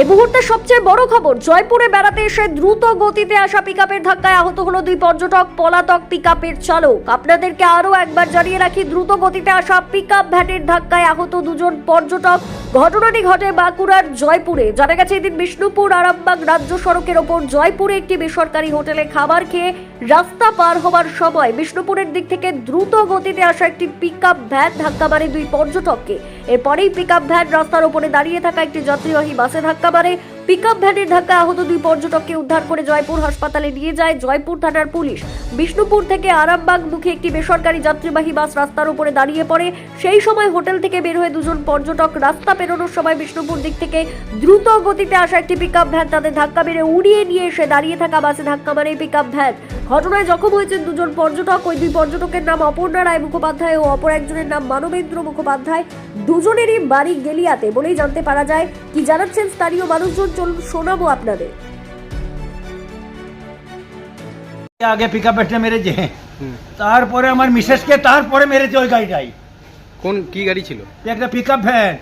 এই মুহূর্তে সবচেয়ে বড় খবর, জয়পুরে বেড়াতে এসে দ্রুত গতিতে আসা পিকআপের ধাক্কায় আহত হলো দুই পর্যটক, পলাতক পিকআপের চালক। আপনাদেরকে আরও একবার জানিয়ে রাখি, দ্রুত গতিতে আসা পিকআপ ভ্যানের ধাক্কায় আহত দুজন পর্যটক। ঘটনাটি ঘটে বাঁকুড়ার জয়পুরে। জানা গেছে, এদিন বিষ্ণুপুর আরামবাগ রাজ্য সড়কের ওপর জয়পুরে একটি বেসরকারি হোটেলে খাবার খেয়ে রাস্তা পার হওয়ার সময় বিষ্ণুপুরের দিক থেকে দ্রুত গতিতে আসা একটি পিকআপ ভ্যান ধাক্কা মারে দুই পর্যটককে। এরপরেই পিকআপ ভ্যান রাস্তার ওপরে দাঁড়িয়ে থাকা একটি যাত্রীবাহী বাসে ধাক্কা মারে পিকআপ ভ্যানের ধাক্কা আহত দুই পর্যটককে উদ্ধার করে জয়পুর হাসপাতালে নিয়ে যায় জয়পুর থানার পুলিশ। বিষ্ণুপুর থেকে আরামবাগ মুখে একটি বেসরকারি যাত্রীবাহী বাস রাস্তার উপরে দাঁড়িয়ে পড়ে। সেই সময় হোটেল থেকে বের হয়ে দুজন পর্যটক রাস্তা পেরোনোর সময় বিষ্ণুপুর দিক থেকে দ্রুত গতিতে আসা একটি পিকআপ ভ্যান তাদের ধাক্কা মেরে উড়িয়ে নিয়ে এসে দাঁড়িয়ে থাকা বাসে ধাক্কা মারে পিকআপ ভ্যান। ঘটনায় জখম হয়েছেন দুজন পর্যটক। ওই দুই পর্যটকের নাম অপর্ণা রায় মুখোপাধ্যায় ও অপর একজনের নাম মানবেন্দ্র মুখোপাধ্যায়। দুজনেরই বাড়ি গেলিয়াতে বলেই জানতে পারা যায়। কি জানাচ্ছেন স্থানীয় মানুষজন? শোনাবো আপনাদের। আগে পিক আপ মেরেছে তারপরে আমার মিসেসকে তারপরে মেরেছে ওই গাড়িটাই। কোন কি গাড়ি ছিল? একটা পিক আপ ভ্যান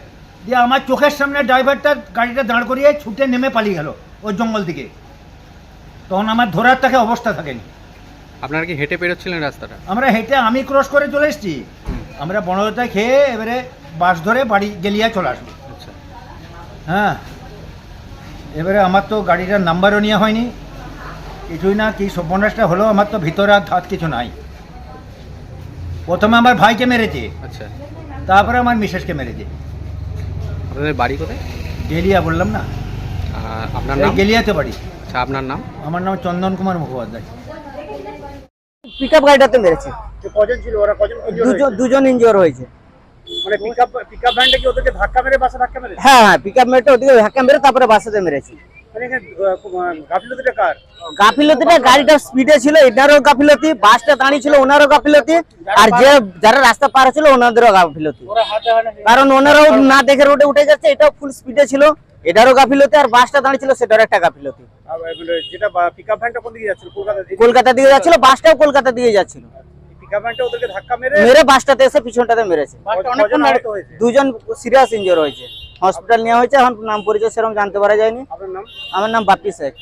দিয়ে আমার চোখের সামনে ড্রাইভারটা গাড়িটা দাঁড় করিয়ে ছুটে নেমে পালিয়ে গেল ওই জঙ্গল থেকে তখন আমার ধরার তাকে অবস্থা থাকেনি। আপনারা কি হেঁটে পেরোচ্ছিলেন রাস্তাটা? আমরা হেঁটে আমি ক্রস করে চলে এসেছি। আমরা বনলতায় খেয়ে এবারে বাস ধরে বাড়ি গেলিয়া চলে আসব। আচ্ছা। হ্যাঁ। এবারে আমার তো গাড়িটার নাম্বারও নেওয়া হয়নি। কিছুই না কি সর্বনাশটা হলো আমার তো ভিতরে আর ধাত কিছু নাই। প্রথমে আমার ভাইকে মেরেছে। আচ্ছা। তারপরে আমার মিসেসকে মেরেছে। আপনাদের বাড়ি কোথায়? গেলিয়া বললাম না। আপনার এই নাম? গেলিয়াতে বাড়ি। আচ্ছা আপনার নাম? আমার নাম চন্দন কুমার মুখোপাধ্যায়। পিকআপ গাড়িটাতে মেরেছে। কজন ছিল ওরা কজন দুজন? দুজন ইনজিওর হয়েছে। মানে পিকআপ পিকআপ ভ্যানটা কি ওদেরকে ধাক্কা মেরে বাসে ধাক্কা মেরে হ্যাঁ হ্যাঁ পিকআপ মেরেটা ওদিকে ধাক্কা মেরে তারপরে বাসাতে মেরেছে। মানে এখানে আহ, গাফিলতিটা কার? গাফিলতিটা গাড়িটা স্পিডে ছিল এটারও গাফিলতি বাসটা দাঁড়িয়ে ছিল ওনারও গাফিলতি আর যে যারা রাস্তা পার ছিল ওনাদেরও গাফিলতি। কারণ ওনারাও না দেখে রোডে উঠে যাচ্ছে এটাও ফুল স্পিডে ছিল এটারও গাফিলতি আর বাসটা দাঁড়িয়ে ছিল সেটারও একটা গাফিলতি। মানে যেটা পিকআপ ভ্যানটা কোন দিকে যাচ্ছিল? কলকাতা দিকে কলকাতা দিকে যাচ্ছিল বাসটাও কলকাতা দিকে যাচ্ছিল। পিকআপ ওদেরকে ধাক্কা মেরে মেরে বাসটাতে এসে পিছনটাতে মেরেছে। দুজন সিরিয়াস ইনজোর হয়েছে। হসপিটাল নেওয়া হয়েছে এখন নাম পরিচয় সেরকম জানতে পারা যায়নি। আমার নাম বাপি শেখ।